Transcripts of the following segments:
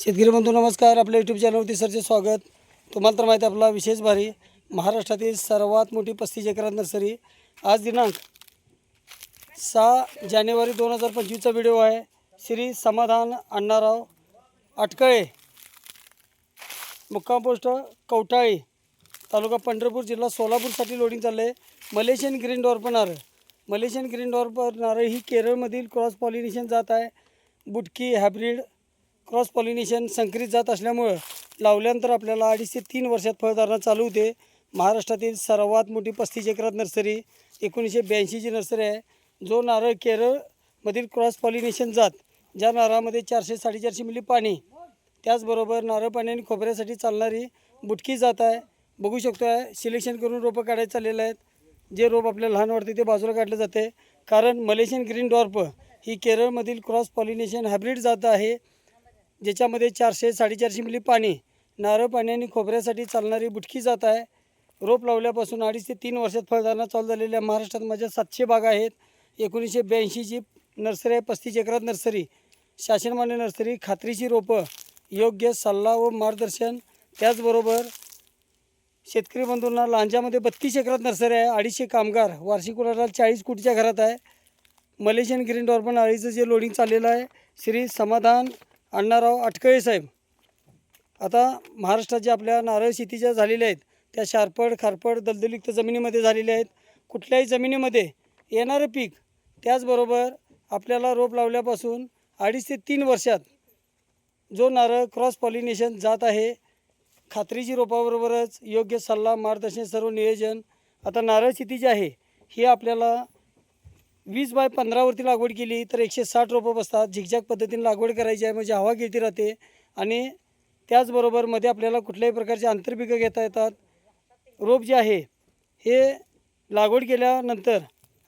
शेतकरी बंधू नमस्कार. आपल्या यूट्यूब चॅनलवरती सरचे स्वागत. तुम्हाला तर माहिती आहे आपला विशेष भारी. महाराष्ट्रातील सर्वात मोठी पस्तीस एकरात नर्सरी आज दिनांक सहा जानेवारी दोन हजार पंचवीसचा व्हिडिओ आहे. श्री समाधान अण्णाराव अटकळे मुक्काम पोस्ट कवटाळी तालुका पंढरपूर जिल्हा सोलापूरसाठी लोडिंग चाललं आहे मलेशियन ग्रीन डॉर्प पणार मलेशियन ग्रीन डॉर्प नारळ ही केरळमधील क्रॉस पॉलिनेशन जात आहे. बुटकी हॅब्रिड क्रॉस पॉलिनेशन संकरित जात असल्यामुळं लावल्यानंतर आपल्याला अडीच ते तीन वर्षात फळधारणा चालू होते. महाराष्ट्रातील सर्वात मोठी पस्तीस एकरात नर्सरी एकोणीसशे ब्याऐंशीची नर्सरी आहे. जो नारळ केरळमधील क्रॉस पॉलिनेशन जात ज्या नारळामध्ये चारशे साडेचारशे मिली पाणी त्याचबरोबर नारळ पाणी आणि खोबऱ्यासाठी चालणारी बुटकी जात आहे. बघू शकतो आहे सिलेक्शन करून रोपं काढायला चाललेलं आहेत. जे रोप आपल्याला लहान वाटते ते बाजूला काढलं जाते. कारण मलेशियन ग्रीन डॉर्प ही केरळमधील क्रॉस पॉलिनेशन हायब्रिड जात आहे. ज्याच्यामध्ये चारशे साडेचारशे मिली पाणी नारळ पाणी आणि खोबऱ्यासाठी चालणारी बुटकी जात आहे. रोप लावल्यापासून अडीच ते तीन वर्षात फळधारणा चालू झालेल्या महाराष्ट्रात माझ्या सातशे बागा आहेत. एकोणीसशे ब्याऐंशीची नर्सरी आहे पस्तीस एकरात नर्सरी. शासनमान्य नर्सरी खात्रीची रोपं योग्य सल्ला व मार्गदर्शन. त्याचबरोबर शेतकरी बंधूंना लांजामध्ये बत्तीस एकरात नर्सरी आहे अडीचशे कामगार वार्षिक उलाढाल चाळीस कोटीच्या घरात आहे. मलेशियन ग्रीन डॉर्बन अळीचं जे लोडिंग चाललेलं आहे श्री समाधान अण्णाराव अटकळे साहेब. आता महाराष्ट्रात जे आपल्या नारळ शेतीच्या झालेल्या आहेत त्या शारपड खारपड दलदलयुक्त जमिनीमध्ये झालेल्या आहेत. कुठल्याही जमिनीमध्ये येणारं पीक त्याचबरोबर आपल्याला रोप लावल्यापासून अडीच ते तीन वर्षात जो नारळ क्रॉस पॉलिनेशन जात आहे खात्रीची रोपाबरोबरच योग्य सल्ला मार्गदर्शन सर्व नियोजन आता नारळ शेती जी आहे ही आपल्याला वीस बाय पंधरावरती लागवड केली तर एकशे साठ रोपं बसतात. झिकझॅक पद्धतीने लागवड करायची आहे म्हणजे हवा गिळती राहते. आणि त्याचबरोबरमध्ये आपल्याला कुठल्याही प्रकारचे आंतरपिकं घेता येतात. रोप जे आहे हे लागवड केल्यानंतर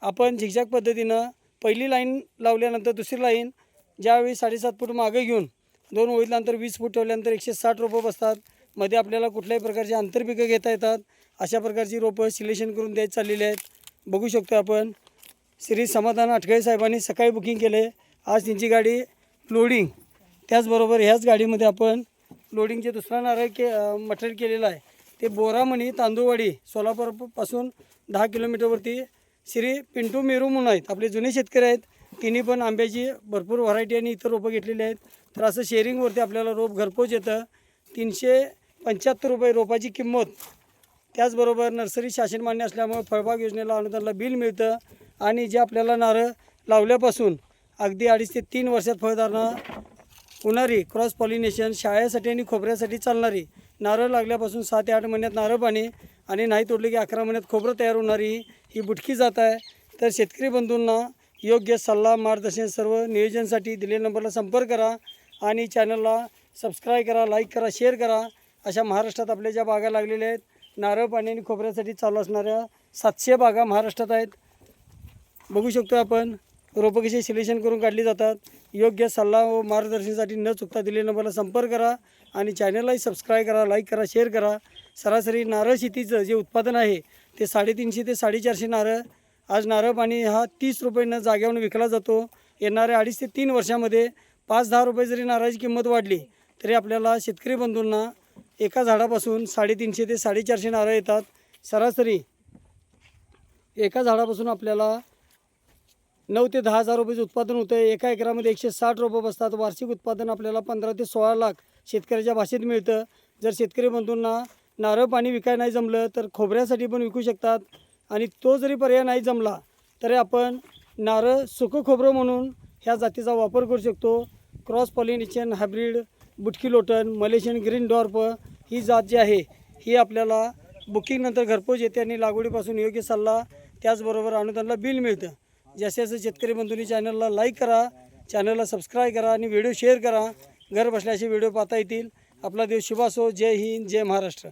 आपण झिकझॅक पद्धतीनं पहिली लाईन लावल्यानंतर दुसरी लाईन ज्यावेळी साडेसात फूट मागे घेऊन दोन ओळीतल्यानंतर वीस फूट ठेवल्यानंतर एकशे साठ रोपं बसतात. मध्ये आपल्याला कुठल्याही प्रकारचे आंतरपिकं घेता येतात. अशा प्रकारची रोपं सिलेक्शन करून द्यायची चाललेली आहेत. बघू शकतो आपण. श्री समाधान अटकळे साहेबांनी सकाळी बुकिंग केले. आज त्यांची गाडी लोडिंग त्याचबरोबर ह्याच गाडीमध्ये आपण लोडिंगचे दुसरा नारळ के मटेरियल केलेलं आहे ते बोरामणी तांदूळवाडी सोलापूरपासून दहा किलोमीटरवरती श्री पिंटू मेरू म्हणून आहेत. आपले जुने शेतकरी आहेत. तिन्ही पण आंब्याची भरपूर व्हरायटी आणि इतर रोपं घेतलेली आहेत. तर असं शेअरिंगवरती आपल्याला रोप घरपोच येतं. तीनशे पंच्याहत्तर रुपये रोपाची किंमत. त्याचबरोबर नर्सरी शासन मान्य असल्यामुळे फळबाग योजनेला अनुदानला बिल मिळतं. आणि जे आपल्याला नारळ लावल्यापासून अगदी अडीच ते तीन वर्षात फळधारणा होणारी क्रॉस पॉलिनेशन शाळेसाठी आणि खोबऱ्यासाठी चालणारी नारळ लागल्यापासून सात ते आठ महिन्यात नारळ पाणी आणि नाही तोडले की अकरा महिन्यात खोबरं तयार होणारी ही बुटकी जात आहे. तर शेतकरी बंधूंना योग्य सल्ला मार्गदर्शन सर्व नियोजनसाठी दिलेल्या नंबरला संपर्क करा आणि चॅनलला सबस्क्राईब करा लाईक करा शेअर करा. अशा महाराष्ट्रात आपल्या ज्या बागा लागलेल्या आहेत नारळ पाणी आणि खोबऱ्यासाठी चालू असणाऱ्या सातशे बागा महाराष्ट्रात आहेत. बघू शकतो आपण. रोपं कशी सिलेक्शन करून काढली जातात. योग्य सल्ला व मार्गदर्शनासाठी न चुकता दिलेल्या नंबरला संपर्क करा आणि चॅनललाही सबस्क्राईब करा लाईक करा शेअर करा. सरासरी नारळ शेतीचं जे उत्पादन आहे ते साडेतीनशे ते साडेचारशे नारळ. आज नारळ पाणी हा तीस रुपयानं जाग्यावरून विकला जातो. येणाऱ्या अडीच ते तीन वर्षामध्ये पाच दहा रुपये जरी नारळाची किंमत वाढली तरी आपल्याला शेतकरी बंधूंना एका झाडापासून साडेतीनशे ते साडेचारशे नारळ येतात. सरासरी एका झाडापासून आपल्याला नऊ ते दहा हजार रुपयेचं उत्पादन होतं एका एकरामध्ये एकशे साठ रोपं बसतात. वार्षिक उत्पादन आपल्याला पंधरा ते सोळा लाख शेतकऱ्याच्या भाषेत मिळतं. जर शेतकरी बंधूंना नारळ पाणी विकाय नाही जमलं तर खोबऱ्यासाठी पण विकू शकतात. आणि तो जरी पर्याय नाही जमला तरी आपण नारळ सुकं खोबरं म्हणून ह्या जातीचा वापर करू शकतो. क्रॉस पॉलिनेशन हायब्रीड बुटकी लोटन मलेशियन ग्रीन डॉर्प ही जात जी आहे ही आपल्याला बुकिंगनंतर घरपोच येते आणि लागवडीपासून योग्य सल्ला त्याचबरोबर अनुदानला बिल मिळतं. जास्तीत जास्त शेतकरी बंधूंनी चॅनलला लाईक करा चॅनलला सबस्क्राईब करा आणि व्हिडिओ शेअर करा. घर बसल्याचे व्हिडिओ पाहता येतील. आपला देव शुभासो जय हिंद जय महाराष्ट्र.